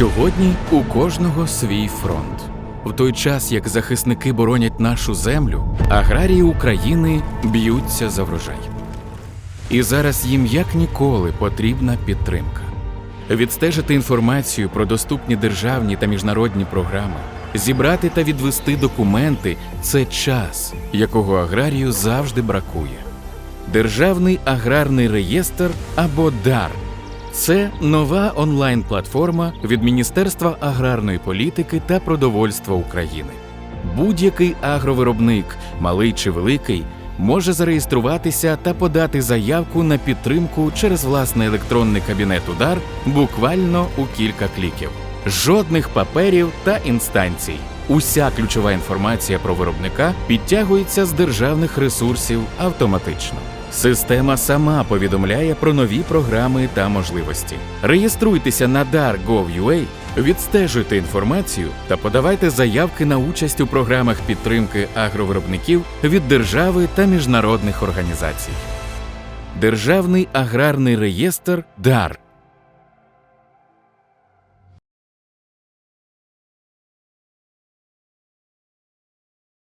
Сьогодні у кожного свій фронт. В той час, як захисники боронять нашу землю, аграрії України б'ються за врожай. І зараз їм як ніколи потрібна підтримка. Відстежити інформацію про доступні державні та міжнародні програми, зібрати та відвести документи це час, якого аграрію завжди бракує. Державний аграрний реєстр або ДАР це нова онлайн-платформа від Міністерства аграрної політики та продовольства України. Будь-який агровиробник, малий чи великий, може зареєструватися та подати заявку на підтримку через власний електронний кабінет удар буквально у кілька кліків. Жодних паперів та інстанцій. Уся ключова інформація про виробника підтягується з державних ресурсів автоматично. Система сама повідомляє про нові програми та можливості. Реєструйтеся на dar.gov.ua, відстежуйте інформацію та подавайте заявки на участь у програмах підтримки агровиробників від держави та міжнародних організацій. Державний аграрний реєстр ДАР